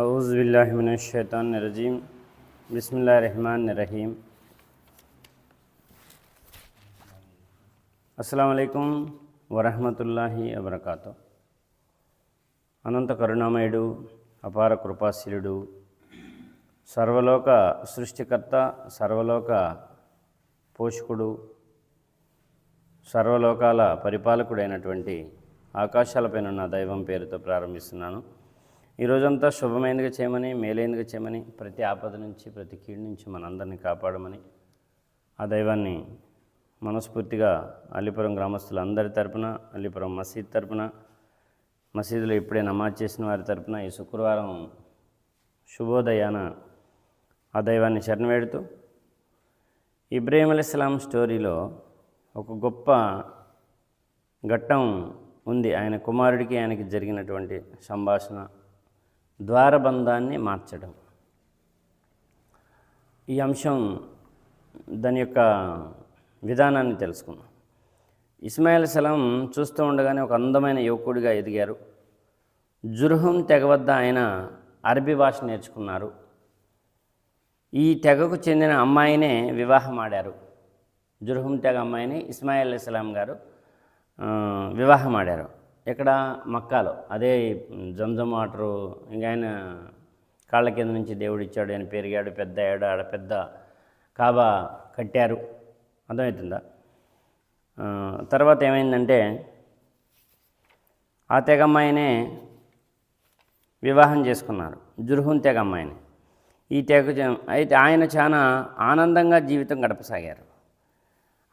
अज़बिल्लिनशैतरजीम बसमीम అస్సలం వరహమతుల్లాహి వబర్కాతు అనంత కరుణామయుడు అపార కృపాశీలుడు సర్వలోక సృష్టికర్త సర్వలోక పోషకుడు సర్వలోకాల పరిపాలకుడైనటువంటి ఆకాశాలపైన నా దైవం పేరుతో ప్రారంభిస్తున్నాను. ఈ రోజంతా శుభమైనదిగా చేయమని మేలైనదిగా చేయమని ప్రతి ఆపద నుంచి ప్రతి కీడు నుంచి మనందరినీ కాపాడమని ఆ దైవాన్ని మనస్ఫూర్తిగా అల్లిపురం గ్రామస్తులందరి తరపున అల్లిపురం మసీద్ తరపున మసీదులో ఇప్పుడే నమాజ్ చేసిన వారి తరపున ఈ శుక్రవారం శుభోదయాన ఆ దైవాన్ని శరణవేడుతూ ఇబ్రాహీం అలీస్లాం స్టోరీలో ఒక గొప్ప ఘట్టం ఉంది. ఆయన కుమారుడికి ఆయనకి జరిగినటువంటి సంభాషణ. ద్వారబంధాన్ని మార్చడం. ఈ అంశం దాని యొక్క విధానాన్ని తెలుసుకుందాం. ఇస్మాయిల్ సలం చూస్తూ ఉండగానే ఒక అందమైన యువకుడిగా ఎదిగారు. జుర్హం తెగ వద్ద ఆయన అరబీ భాష నేర్చుకున్నారు. ఈ తెగకు చెందిన అమ్మాయినే వివాహం ఆడారు జుర్హం తెగ అమ్మాయిని ఇస్మాయిల్ సలాం గారు వివాహమాడారు. వివాహం ఆడారు ఇక్కడ మక్కాలో. అదే జంజం వాటరు ఇంకా ఆయన కాళ్ళ కింద నుంచి దేవుడు ఇచ్చాడు ఆయన పెరిగాడు పెద్ద అయ్యాడు ఆడ పెద్ద కాబా కట్టారు. అర్థమవుతుందా? తర్వాత ఏమైందంటే ఆ తెగ అమ్మాయినే వివాహం చేసుకున్నారు. జుర్హున్ తెగ అమ్మాయిని. ఈ తెగ అయితే ఆయన చాలా ఆనందంగా జీవితం గడపసాగారు.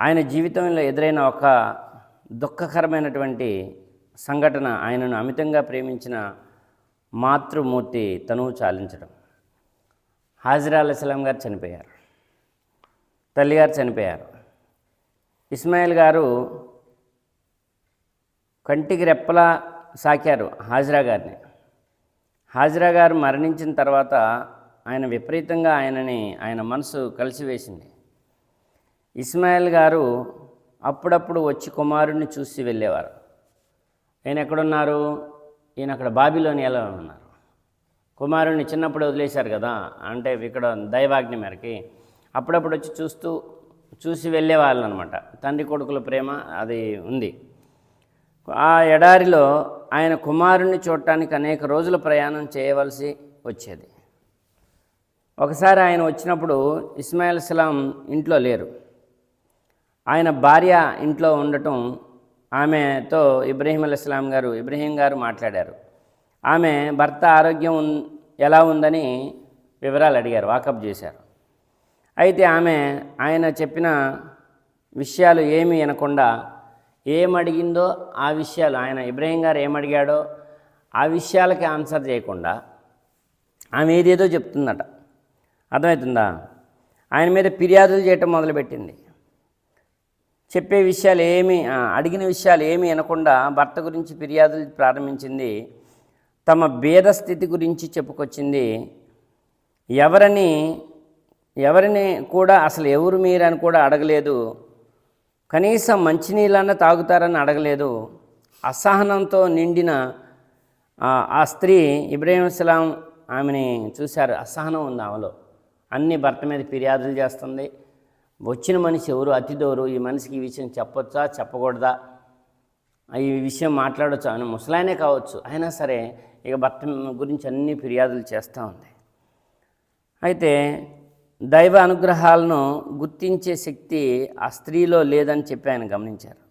ఆయన జీవితంలో ఎదురైన ఒక దుఃఖకరమైనటువంటి సంఘటన ఆయనను అమితంగా ప్రేమించిన మాతృమూర్తి తనువు చాలించడం. హాజిరా అలీస్లాం గారు చనిపోయారు. తల్లిగారు చనిపోయారు. ఇస్మాయిల్ గారు కంటికి రెప్పలా సాకారు హాజిరా గారిని. హాజిరా గారు మరణించిన తర్వాత ఆయన విపరీతంగా ఆయనని ఆయన మనసు కలిసివేసింది. ఇస్మాయిల్ గారు అప్పుడప్పుడు వచ్చి కుమారుడిని చూసి వెళ్ళేవారు. ఈయన ఎక్కడున్నారు? ఈయన అక్కడ బాబిలోని ఎలా ఉన్నారు. కుమారుణ్ణి చిన్నప్పుడు వదిలేశారు కదా? అంటే ఇక్కడ దైవాగ్ని మేరకి. అప్పుడప్పుడు వచ్చి చూస్తూ చూసి వెళ్ళేవాళ్ళు అనమాట తండ్రి కొడుకుల ప్రేమ అది ఉంది. ఆ ఎడారిలో ఆయన కుమారుణ్ణి చూడటానికి అనేక రోజుల ప్రయాణం చేయవలసి వచ్చేది. ఒకసారి ఆయన వచ్చినప్పుడు ఇస్మాయిల్ సలాం ఇంట్లో లేరు. ఆయన భార్య ఇంట్లో ఉండటం ఆమెతో ఇబ్రహీం అలీస్లాం గారు ఇబ్రహీం గారు మాట్లాడారు. ఆమె భర్త ఆరోగ్యం ఎలా ఉందని వివరాలు అడిగారు వాకప్ చేశారు. అయితే ఆమె ఆయన చెప్పిన విషయాలు ఏమి వినకుండా ఏమడిగిందో ఆ విషయాలు ఆయన ఇబ్రహీం గారు ఏమడిగాడో ఆ విషయాలకి ఆన్సర్ చేయకుండా ఆమె ఏదేదో చెప్తుందట. అర్థమవుతుందా? ఆయన మీద ఫిర్యాదులు చేయటం మొదలుపెట్టింది. చెప్పే విషయాలు ఏమి అడిగిన విషయాలు ఏమి వినకుండా భర్త గురించి ఫిర్యాదులు ప్రారంభించింది. తమ భేద స్థితి గురించి చెప్పుకొచ్చింది. ఎవరిని ఎవరిని కూడా అసలు ఎవరు మీరని కూడా అడగలేదు. కనీసం మంచినీళ్ళన్నా తాగుతారని అడగలేదు. అసహనంతో నిండిన ఆ, స్త్రీ ఇబ్రహింసలాం ఆమెని చూశారు. అసహనం ఉంది ఆమెలో. అన్ని భర్త మీద ఫిర్యాదులు చేస్తుంది. వచ్చిన మనిషి ఎవరు? అతిథోరు ఈ మనిషికి ఈ విషయం చెప్పొచ్చా? చెప్పకూడదా? ఈ విషయం మాట్లాడొచ్చా? అని ముసలాయనే కావచ్చు. అయినా సరే ఇక భర్త గురించి అన్ని ఫిర్యాదులు చేస్తూ ఉంది. అయితే దైవ అనుగ్రహాలను గుర్తించే శక్తి ఆ స్త్రీలో లేదని చెప్పి ఆయన గమనించారు.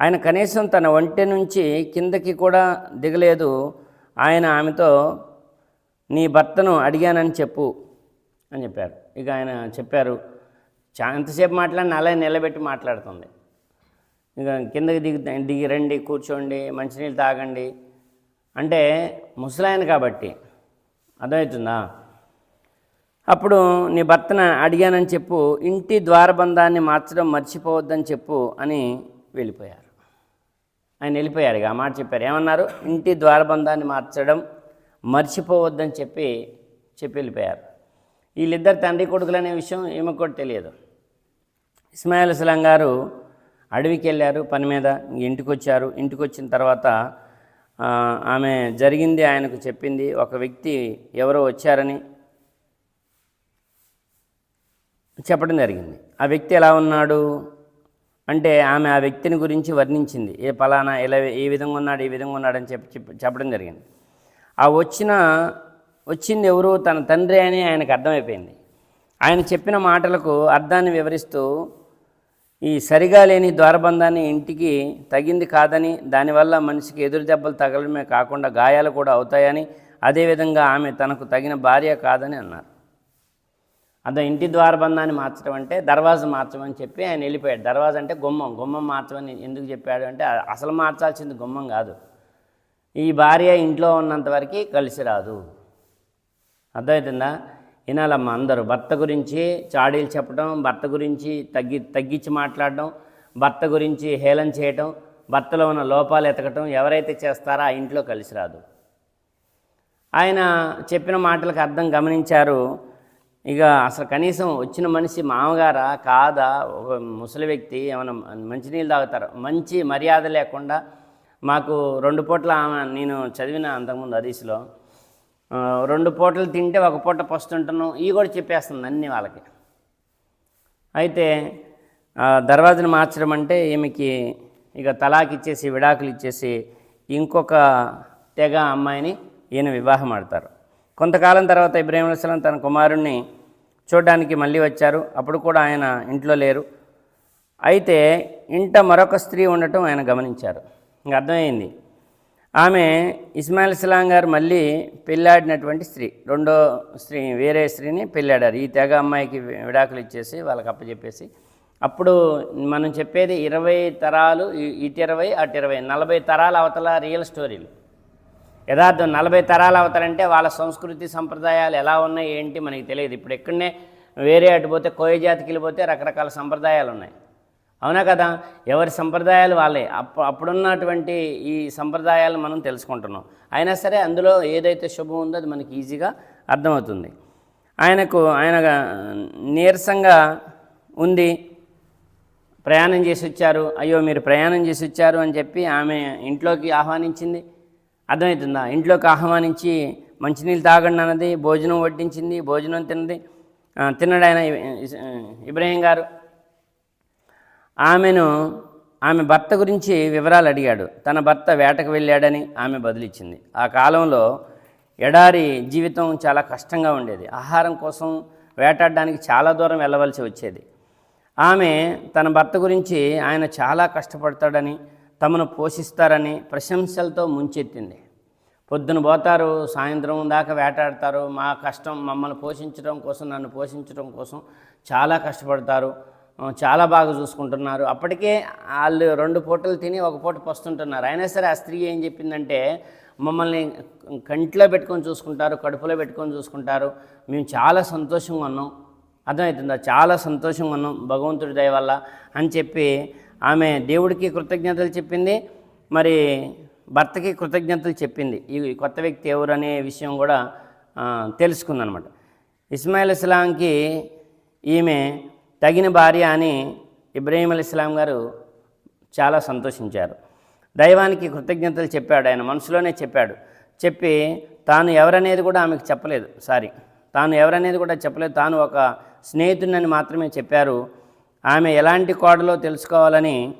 ఆయన కనీసం తన ఒంటె నుంచి కిందకి కూడా దిగలేదు. ఆయన ఆమెతో నీ భర్తను అడిగానని చెప్పు అని చెప్పారు. ఇక ఆయన చెప్పారు ఎంతసేపు మాట్లాడినా అలా నిలబెట్టి మాట్లాడుతుంది. ఇక కిందకి దిగి దిగి రండి కూర్చోండి మంచినీళ్ళు తాగండి. అంటే ముసలాయన కాబట్టి. అర్థమవుతుందా? అప్పుడు నీ భర్తను అడిగానని చెప్పు ఇంటి ద్వారబంధాన్ని మార్చడం మర్చిపోవద్దని చెప్పు అని వెళ్ళిపోయారు. ఆయన వెళ్ళిపోయారు ఇక ఆ మాట చెప్పారు. ఏమన్నారు? ఇంటి ద్వారబంధాన్ని మార్చడం మర్చిపోవద్దని చెప్పి చెప్పి వెళ్ళిపోయారు. వీళ్ళిద్దరు తండ్రి కొడుకులు అనే విషయం ఏమో కూడా తెలియదు. ఇస్మాయిల్ అస్లాం గారు అడవికి వెళ్ళారు పని మీద ఇంటికి వచ్చారు ఇంటికి వచ్చిన తర్వాత ఆమె జరిగింది ఆయనకు చెప్పింది ఒక వ్యక్తి ఎవరో వచ్చారని చెప్పడం జరిగింది. ఆ వ్యక్తి ఎలా ఉన్నాడు? అంటే ఆమె ఆ వ్యక్తిని గురించి వర్ణించింది. ఏ పలానా ఇలా ఏ విధంగా ఉన్నాడు ఈ విధంగా ఉన్నాడు అని చెప్పి చెప్పడం జరిగింది. ఆ వచ్చిన వచ్చింది ఎవరు తన తండ్రి అని ఆయనకు అర్థమైపోయింది. ఆయన చెప్పిన మాటలకు అర్థాన్ని వివరిస్తూ ఈ సరిగా లేని ద్వారబంధాన్ని ఇంటికి తగింది కాదని దానివల్ల మనిషికి ఎదురు దెబ్బలు తగలడమే కాకుండా గాయాలు కూడా అవుతాయని అదేవిధంగా ఆమె తనకు తగిన భార్య కాదని అన్నారు. అదే ఇంటి ద్వారబంధాన్ని మార్చడం అంటే దర్వాజా మార్చమని చెప్పి ఆయన వెళ్ళిపోయాడు. దర్వాజ అంటే గుమ్మం. గుమ్మం మార్చమని ఎందుకు చెప్పాడు అంటే అసలు మార్చాల్సింది గుమ్మం కాదు. ఈ భార్య ఇంట్లో ఉన్నంత వరకు కలిసి రాదు. అర్థమవుతుందా వినాలమ్మ అందరూ. భర్త గురించి చాడీలు చెప్పడం భర్త గురించి తగ్గి తగ్గించి మాట్లాడడం భర్త గురించి హేళన చేయటం భర్తలో ఉన్న లోపాలు ఎతకటం ఎవరైతే చేస్తారో ఆ ఇంట్లో కలిసి రాదు. ఆయన చెప్పిన మాటలకు అర్థం గమనించారు. ఇక అసలు కనీసం వచ్చిన మనిషి మామగారా కాదా? ఒక ముసలి వ్యక్తి ఏమైనా మంచినీళ్ళు తాగుతారు? మంచి మర్యాద లేకుండా మాకు రెండు పూట్ల ఆమె నేను చదివిన అంతకుముందు హదీస్లో రెండు పూటలు తింటే ఒక పూట పస్తుంటాను. ఇవి కూడా చెప్పేస్తుంది అన్ని వాళ్ళకి. అయితే దర్వాజను మార్చడం అంటే ఈమెకి ఇక తలాకి ఇచ్చేసి విడాకులు ఇచ్చేసి ఇంకొక తెగ అమ్మాయిని ఈయన వివాహం ఆడతారు. కొంతకాలం తర్వాత ఇబ్రాహీం అలైహిస్సలాం తన కుమారుణ్ణి చూడడానికి మళ్ళీ వచ్చారు. అప్పుడు కూడా ఆయన ఇంట్లో లేరు. అయితే ఇంట మరొక స్త్రీ ఉండటం ఆయన గమనించారు. ఇంక అర్థమైంది. ఆమె ఇస్మాయిల్ ఇస్లాం గారు మళ్ళీ పెళ్ళాడినటువంటి స్త్రీ. రెండో స్త్రీ వేరే స్త్రీని పెళ్ళాడారు. ఈ తెగ అమ్మాయికి విడాకులు ఇచ్చేసి వాళ్ళకి అప్పచెప్పేసి. అప్పుడు మనం చెప్పేది ఇరవై తరాలు ఇటు ఇరవై అటు ఇరవై నలభై తరాల అవతల రియల్ స్టోరీలు. యథార్థం నలభై తరాలు అవతలంటే వాళ్ళ సంస్కృతి సంప్రదాయాలు ఎలా ఉన్నాయి ఏంటి మనకి తెలియదు. ఇప్పుడు ఎక్కడనే వేరే అటు పోతే కోయ జాతికి వెళ్ళిపోతే రకరకాల సంప్రదాయాలు ఉన్నాయి. అవునా కదా? ఎవరి సంప్రదాయాలు వాళ్ళే. అప్పు అప్పుడున్నటువంటి ఈ సంప్రదాయాలు మనం తెలుసుకుంటున్నాం. అయినా సరే అందులో ఏదైతే శుభం ఉందో అది మనకి ఈజీగా అర్థమవుతుంది. ఆయనకు ఆయన నీరసంగా ఉంది. ప్రయాణం చేసి వచ్చారు. అయ్యో మీరు ప్రయాణం చేసి వచ్చారు అని చెప్పి ఆమె ఇంట్లోకి ఆహ్వానించింది. అర్థమవుతుందా? ఇంట్లోకి ఆహ్వానించి మంచినీళ్ళు తాగండి అన్నది భోజనం వడ్డించింది భోజనం తిన్నది. తిన్నాడు ఆయన ఇబ్రహీం గారు. ఆమెను ఆమె భర్త గురించి వివరాలు అడిగాడు. తన భర్త వేటకు వెళ్ళాడని ఆమె బదులిచ్చింది. ఆ కాలంలో ఎడారి జీవితం చాలా కష్టంగా ఉండేది. ఆహారం కోసం వేటాడడానికి చాలా దూరం వెళ్ళవలసి వచ్చేది. ఆమె తన భర్త గురించి ఆయన చాలా కష్టపడతాడని తమను పోషిస్తారని ప్రశంసలతో ముంచెత్తింది. పొద్దున పోతారు సాయంత్రం దాకా వేటాడతారు. మా కష్టం మమ్మల్ని పోషించడం కోసం నన్ను పోషించడం కోసం చాలా కష్టపడతారు. చాలా బాగా చూసుకుంటున్నారు. అప్పటికే వాళ్ళు రెండు పూటలు తిని ఒక పూట పస్తుంటున్నారు. అయినా సరే ఆ స్త్రీ ఏం చెప్పిందంటే మమ్మల్ని కంట్లో పెట్టుకొని చూసుకుంటారు కడుపులో పెట్టుకొని చూసుకుంటారు. మేము చాలా సంతోషంగా ఉన్నాం. అర్థమవుతుందా? చాలా సంతోషంగా ఉన్నాం భగవంతుడి దయ వల్ల. అని చెప్పి ఆమె దేవుడికి కృతజ్ఞతలు చెప్పింది. మరి భర్తకి కృతజ్ఞతలు చెప్పింది. ఈ కొత్త వ్యక్తి ఎవరు అనే విషయం కూడా తెలుసుకుందనమాట. ఇస్మాయిల్ ఇస్లాంకి ఈమె తగిన భార్య అని ఇబ్రాహీం అలీ ఇస్లాం గారు చాలా సంతోషించారు. దైవానికి కృతజ్ఞతలు చెప్పాడు ఆయన మనసులోనే చెప్పాడు. చెప్పి తాను ఎవరనేది కూడా ఆమెకు చెప్పలేదు సారీ. తాను ఎవరనేది కూడా చెప్పలేదు తాను ఒక స్నేహితుడిని మాత్రమే చెప్పారు. ఆమె ఎలాంటి కోడలో తెలుసుకోవాలని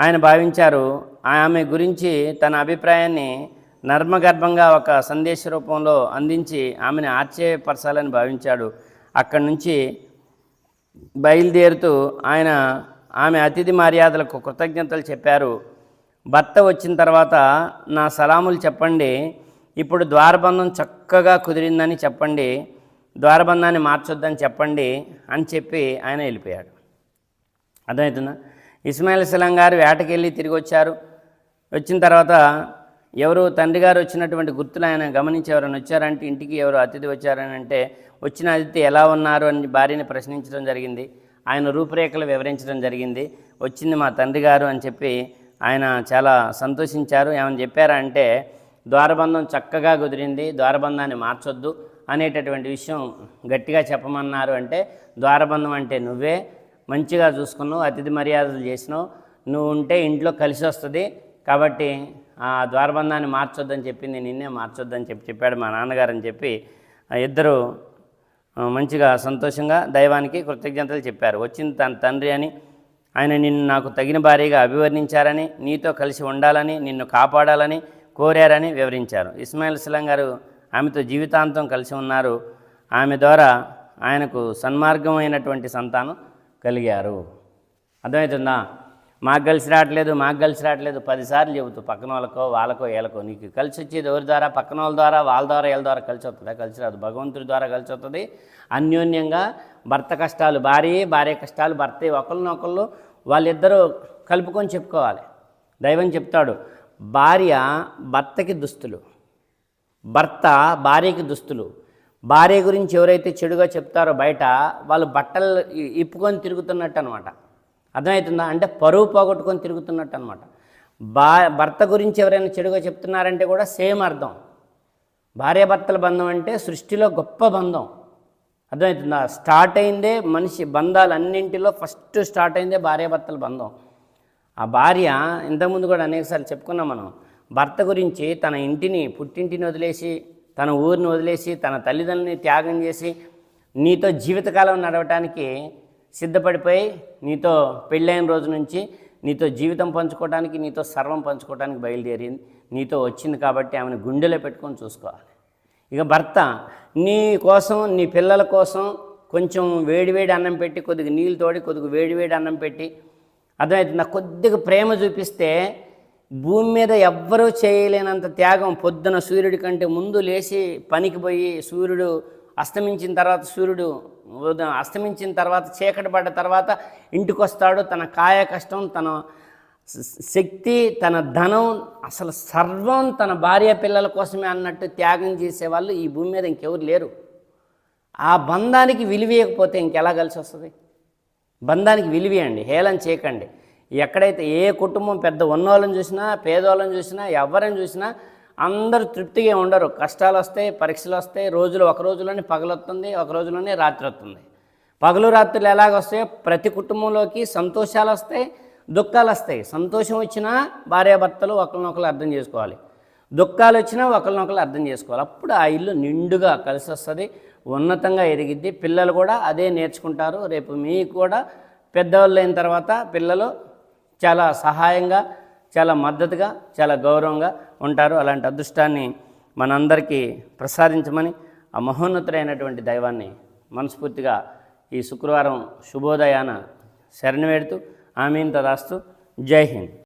ఆయన భావించారు. ఆమె గురించి తన అభిప్రాయాన్ని నర్మగర్భంగా ఒక సందేశ రూపంలో అందించి ఆమెను ఆశ్చర్యపరచాలని భావించాడు. అక్కడి నుంచి బయలుదేరుతూ ఆయన ఆమె అతిథి మర్యాదలకు కృతజ్ఞతలు చెప్పారు. భర్త వచ్చిన తర్వాత నా సలాములు చెప్పండి. ఇప్పుడు ద్వారబంధం చక్కగా కుదిరిందని చెప్పండి. ద్వారబంధాన్ని మార్చొద్దని చెప్పండి అని చెప్పి ఆయన వెళ్ళిపోయాడు. అర్థమవుతుందా? ఇస్మాయిల్ సలాం గారు వేటకెళ్ళి తిరిగి వచ్చారు. వచ్చిన తర్వాత ఎవరు తండ్రి గారు వచ్చినటువంటి గుర్తులు ఆయన గమనించి ఎవరైనా వచ్చారంటే ఇంటికి ఎవరు అతిథి వచ్చారని అంటే వచ్చిన అతిథి ఎలా ఉన్నారు అని భార్యని ప్రశ్నించడం జరిగింది. ఆయన రూపురేఖలు వివరించడం జరిగింది. వచ్చింది మా తండ్రి గారు అని చెప్పి ఆయన చాలా సంతోషించారు. ఏమని చెప్పారా అంటే ద్వారబంధం చక్కగా కుదిరింది. ద్వారబంధాన్ని మార్చొద్దు అనేటటువంటి విషయం గట్టిగా చెప్పమన్నారు అంటే ద్వారబంధం అంటే నువ్వే. మంచిగా చూసుకున్నావు అతిథి మర్యాదలు చేసినావు. నువ్వు ఉంటే ఇంట్లో కలిసి వస్తుంది కాబట్టి ఆ ద్వారబంధాన్ని మార్చొద్దని చెప్పి నేను నిన్నే మార్చొద్దని చెప్పి చెప్పాడు మా నాన్నగారు అని చెప్పి ఇద్దరు మంచిగా సంతోషంగా దైవానికి కృతజ్ఞతలు చెప్పారు. వచ్చింది తన తండ్రి అని ఆయన నిన్ను నాకు తగిన భార్యగా అభివర్ణించారని నీతో కలిసి ఉండాలని నిన్ను కాపాడాలని కోరారని వివరించారు. ఇస్మాయిల్ ఇస్లాం గారు ఆమెతో జీవితాంతం కలిసి ఉన్నారు. ఆమె ద్వారా ఆయనకు సన్మార్గమైనటువంటి సంతానం కలిగారు. అర్థమవుతుందా? మాకు కలిసి రావట్లేదు మాకు కలిసి రావట్లేదు. పదిసార్లు చెబుతూ పక్కన వాళ్ళకో వాళ్ళకో వీళ్ళకో నీకు కలిసి వచ్చేది ఎవరి ద్వారా? పక్కన వాళ్ళ ద్వారా వాళ్ళ ద్వారా వీళ్ళ ద్వారా కలిసి వస్తుందా? కలిసి రాదు. భగవంతుడి ద్వారా కలిసి వస్తుంది. అన్యోన్యంగా భర్త కష్టాలు భార్య భార్య కష్టాలు భర్త ఒకరినొకళ్ళు వాళ్ళిద్దరూ కలుపుకొని చెప్పుకోవాలి. దైవం చెప్తాడు భార్య భర్తకి దుస్తులు భర్త భార్యకి దుస్తులు. భార్య గురించి ఎవరైతే చెడుగా చెప్తారో బయట వాళ్ళు బట్టలు ఇప్పుకొని తిరుగుతున్నట్టు అనమాట అర్థమవుతుందా? అంటే పరువు పోగొట్టుకొని తిరుగుతున్నట్టు అనమాట బా భర్త గురించి ఎవరైనా చెడుగా చెప్తున్నారంటే కూడా సేమ్ అర్థం. భార్యాభర్తల బంధం అంటే సృష్టిలో గొప్ప బంధం. అర్థమవుతుందా? స్టార్ట్ అయిందే మనిషి బంధాలన్నింటిలో ఫస్ట్ స్టార్ట్ అయిందే భార్యాభర్తల బంధం. ఆ భార్య ఇంతకుముందు కూడా అనేకసార్లు చెప్పుకున్నాం మనం భర్త గురించి తన ఇంటిని పుట్టింటిని వదిలేసి తన ఊరిని వదిలేసి తన తల్లిదండ్రులని త్యాగం చేసి నీతో జీవితకాలం నడవటానికి సిద్ధపడిపోయి నీతో పెళ్ళైన రోజు నుంచి నీతో జీవితం పంచుకోవడానికి నీతో సర్వం పంచుకోవడానికి బయలుదేరింది. నీతో వచ్చింది కాబట్టి ఆమెను గుండెలో పెట్టుకొని చూసుకోవాలి. ఇక భర్త నీ కోసం నీ పిల్లల కోసం కొంచెం వేడివేడి అన్నం పెట్టి కొద్దిగా నీళ్ళు తోడి కొద్దిగా వేడివేడి అన్నం పెట్టి అర్థమవుతుంది నాకు కొద్దిగా ప్రేమ చూపిస్తే భూమి మీద ఎవ్వరూ చేయలేనంత త్యాగం. పొద్దున సూర్యుడి కంటే ముందు లేచి పనికి పోయి సూర్యుడు అస్తమించిన తర్వాత సూర్యుడు ఉదయం అస్తమించిన తర్వాత చీకటి పడ్డ తర్వాత ఇంటికి వస్తాడు తన కాయ కష్టం తన శక్తి తన ధనం అసలు సర్వం తన భార్య పిల్లల కోసమే అన్నట్టు త్యాగం చేసేవాళ్ళు ఈ భూమి మీద ఇంకెవరు లేరు. ఆ బంధానికి విలువేయకపోతే ఇంకెలా కలిసి వస్తుంది? బంధానికి విలువేయండి హేళన చేయకండి. ఎక్కడైతే ఏ కుటుంబం పెద్ద ఉన్నోళ్ళని చూసినా పేదోళ్ళని చూసినా ఎవరిని చూసినా అందరూ తృప్తిగా ఉండరు. కష్టాలు వస్తాయి పరీక్షలు వస్తాయి రోజులు ఒక రోజులోనే పగలొస్తుంది ఒక రోజులోనే రాత్రి వస్తుంది పగలు రాత్రులు ఎలాగ వస్తాయో ప్రతి కుటుంబంలోకి సంతోషాలు వస్తాయి దుఃఖాలు వస్తాయి. సంతోషం వచ్చినా భార్యాభర్తలు ఒకరినొకరు అర్థం చేసుకోవాలి. దుఃఖాలు వచ్చినా ఒకరినొకరు అర్థం చేసుకోవాలి. అప్పుడు ఆ ఇల్లు నిండుగా కలిసి వస్తుంది ఉన్నతంగా ఎదిగిద్ది పిల్లలు కూడా అదే నేర్చుకుంటారు. రేపు మీకు కూడా పెద్దవాళ్ళు అయిన తర్వాత పిల్లలు చాలా సహాయంగా చాలా మద్దతుగా చాలా గౌరవంగా ఉంటారు. అలాంటి అదృష్టాన్ని మనందరికీ ప్రసాదించమని ఆ మహోన్నతుడైనటువంటి దైవాన్ని మనస్ఫూర్తిగా ఈ శుక్రవారం శుభోదయాన శరణి వేడుతూ ఆమెను తదాస్తు జై హింద్.